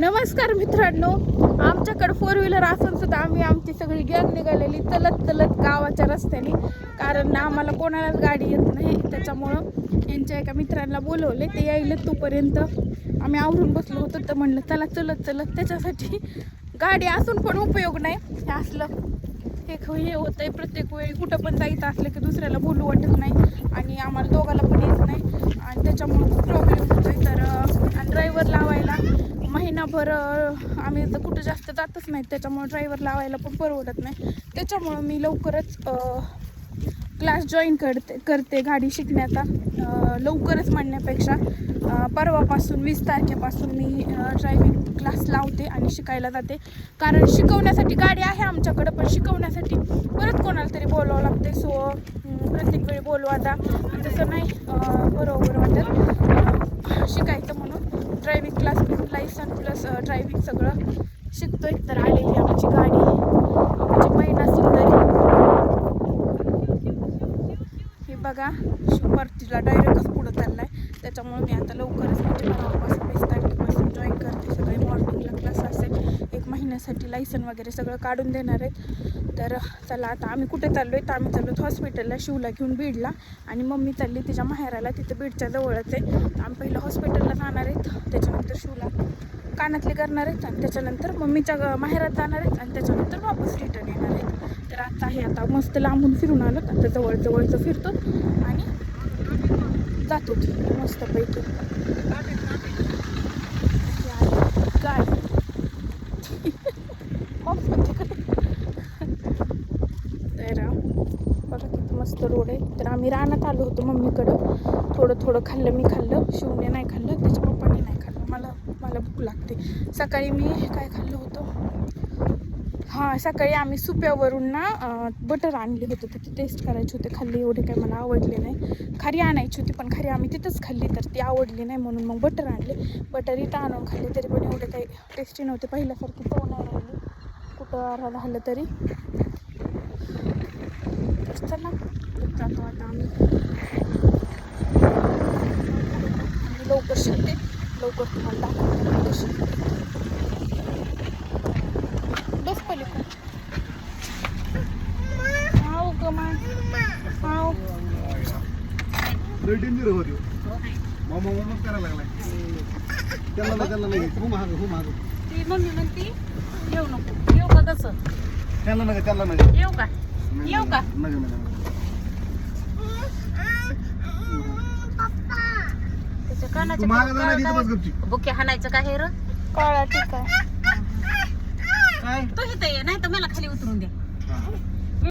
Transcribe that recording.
नमस्कार मित्रांनो आमच्याकडे फोर व्हीलर असून सुद्धा आम्ही आमची सगळी गॅंग निघालेली चलत चलत गावाच्या रस्त्याने. कारण आम्हाला कोणालाच गाडी येत नाही. त्याच्यामुळं यांच्या एका मित्रांना बोलवले ते यायले तोपर्यंत आम्ही आवरून बसलो होतो. तर म्हणलं चला चलत चलत त्याच्यासाठी गाडी असून पण उपयोग नाही. हे असलं हे हे हे आहे प्रत्येक वेळी. कुठं पण जायचं असलं की दुसऱ्याला बोलू वाटत नाही. आणि आम्हाला दोघाला पण येत नाही. आणि त्याच्यामुळं खूप प्रॉब्लेम आहे तर आणि ड्रायव्हर लावायला बरं आम्ही तर कुठं जास्त जातच नाही. त्याच्यामुळं ड्रायव्हर लावायला पण परवडत नाही. त्याच्यामुळं मी लवकरच क्लास जॉईन करते करते गाडी शिकण्याचा. लवकरच म्हणण्यापेक्षा परवापासून वीस तारखेपासून मी ड्रायव्हिंग क्लास लावते आणि शिकायला जाते. कारण शिकवण्यासाठी गाडी आहे आमच्याकडं पण शिकवण्यासाठी परत कोणाला तरी बोलावं लागते सो प्रत्येक वेळी बोलू आता. तसं नाही बरोबर वाटत. शिकायचं म्हणून driving class license plus driving सगळं शिकतोय. तर आलेली आमची गाडी. आमची महिना सुंदरी हे बघा शिवपार्टीला डायरेक्टच पुढं चाललाय. त्याच्यामुळे मी आता लवकरच म्हणजे परवापासून वीस तारखेपासून जॉईन करते. सगळे मॉर्निंगला क्लास असेल. एक महिन्यासाठी लायसन वगैरे सगळं काढून देणार आहेत. तर चला आता आम्ही कुठे चाललो आहे तर आम्ही चाललो आहोत हॉस्पिटलला शिवला घेऊन बीडला. आणि मम्मी चालली तिच्या माहेराला तिथं बीडच्या जवळच आहे. तर आम्ही पहिलं हॉस्पिटलला जाणार आहेत. त्याच्यानंतर शिवला. कानातले करणार आहेत आणि त्याच्यानंतर मम्मीच्या माहेरात जाणार आहेत आणि त्याच्यानंतर वापस रिटर्न येणार आहेत. तर आता हे आता मस्त लांबून फिरून आलो आता जवळ जवळचं फिरतो आणि जातो. मस्तपैकी. काय तर बघा तिथं मस्त रोड आहे. तर आम्ही रानात आलो होतो मम्मीकडं. थोडं थोडं खाल्लं मी खाल्लं. शिवने नाही खाल्लं त्याच्या पप्पाने नाही खाल्लं. मला मला भूक लागते. सकाळी मी काय खाल्लं होतं? हां सकाळी आम्ही सुप्यावरून ना बटर आणले होते. तर ती टेस्ट करायची होते. खाल्ली एवढे काही मला आवडले नाही. खारी आणायची होती पण खारी आम्ही तिथंच खाल्ली. तर ती आवडली नाही म्हणून मग बटर आणले. बटर इथं आणून खाल्ली तरी पण एवढे काही टेस्टी नव्हते. पहिल्यासारखी चव नाही राहिली. कुठं राहिलं तरी. तर चला जातो आता आम्ही लवकर शिकते लवकर तुम्हाला दाखवते. बस पलीकडे हाव ग माय. हाव. लय डेंजर होती. मामा मामाच करायला लागलाय. त्याला नाही त्याला नाही हो महाग हो महाग ती मम्मी म्हणती येऊ नको. येऊ का तसं? त्याला नका त्याला नका येऊ का? येऊ का? नका नका तू बुके हाणायचं काय हे र? कळा ठीक आहे. काय? तो इथं ये नाही तर मला खाली उतरून द्या